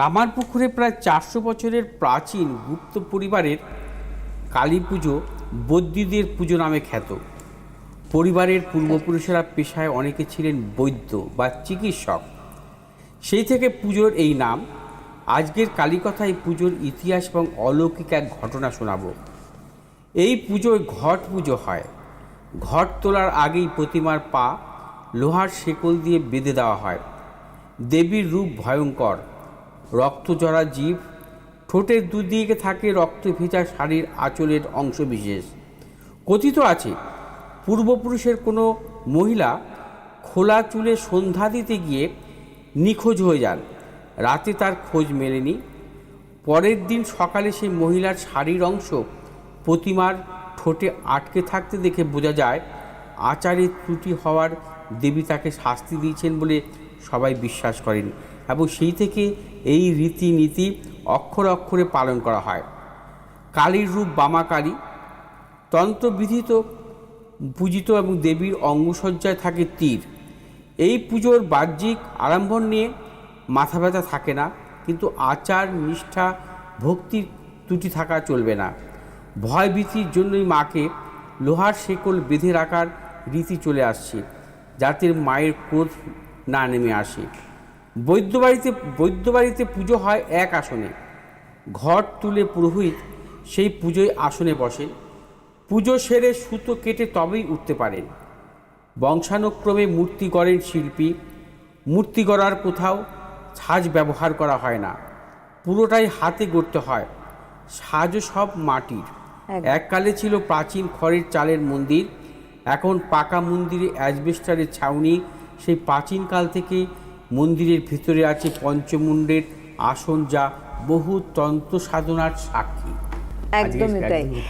কামারপুকুরে প্রায় চারশো বছরের প্রাচীন গুপ্ত পরিবারের কালী পুজো বদ্যীদের পুজো নামে খ্যাত। পরিবারের পূর্বপুরুষেরা পেশায় অনেকে ছিলেন বৈদ্য বা চিকিৎসক। সেই থেকে পুজোর এই নাম। আজকের কালীকথায় পুজোর ইতিহাস এবং অলৌকিক এক ঘটনা শোনাবো। এই পুজোয় ঘট পুজো হয়। ঘট তোলার আগেই প্রতিমার পা লোহার শেকল দিয়ে বেঁধে দেওয়া হয়। দেবীর রূপ ভয়ঙ্কর। রক্তজরা জীব, ঠোঁটের দুদিকে থাকে রক্ত ভেজা শাড়ির আঁচলের অংশবিশেষ। কথিত আছে, পূর্বপুরুষের কোনো মহিলা খোলা চুলে সন্ধ্যা দিতে গিয়ে নিখোঁজ হয়ে যান। রাতে তার খোঁজ মেলেনি। পরের দিন সকালে সেই মহিলার শাড়ির অংশ প্রতিমার ঠোঁটে আটকে থাকতে দেখে বোঝা যায় আচারে ত্রুটি হওয়ার দেবী তাকে শাস্তি দিয়েছেন বলে সবাই বিশ্বাস করেন। এবং সেই থেকে এই রীতিনীতি অক্ষর অক্ষরে পালন করা হয়। কালীর রূপ বামা কালী, তন্ত্রবিধিত পূজিত এবং দেবীর অঙ্গসজ্জায় থাকে তীর। এই পুজোর বাহ্যিক আড়ম্বর নিয়ে মাথা ব্যথা থাকে না, কিন্তু আচার, নিষ্ঠা, ভক্তির ত্রুটি থাকা চলবে না। ভয় ভীতির জন্যই মাকে লোহার শেকল বেঁধে রাখার রীতি চলে আসছে, যাতে মায়ের ক্রোধ না নেমে আসে। বৈদ্যবাড়িতে বৈদ্যবাড়িতে পুজো হয় এক আসনে। ঘট তুলে পুরোহিত সেই পুজোয় আসনে বসেন। পুজো সেরে সুতো কেটে তবেই উঠতে পারেন। বংশানুক্রমে মূর্তি গড়েন শিল্পী। মূর্তি গড়ার কোথাও সাজ ব্যবহার করা হয় না। পুরোটাই হাতে গড়তে হয়। সাজও সব মাটির। এককালে ছিল প্রাচীন খড়ের চালের মন্দির। এখন পাকা মন্দিরে অ্যাজবেস্টারের ছাউনি। সেই প্রাচীনকাল থেকে মন্দিরের ভিতরে আছে পঞ্চমুণ্ডের আসন যা বহু তন্ত্র সাধনার সাক্ষী। একদমই তাই।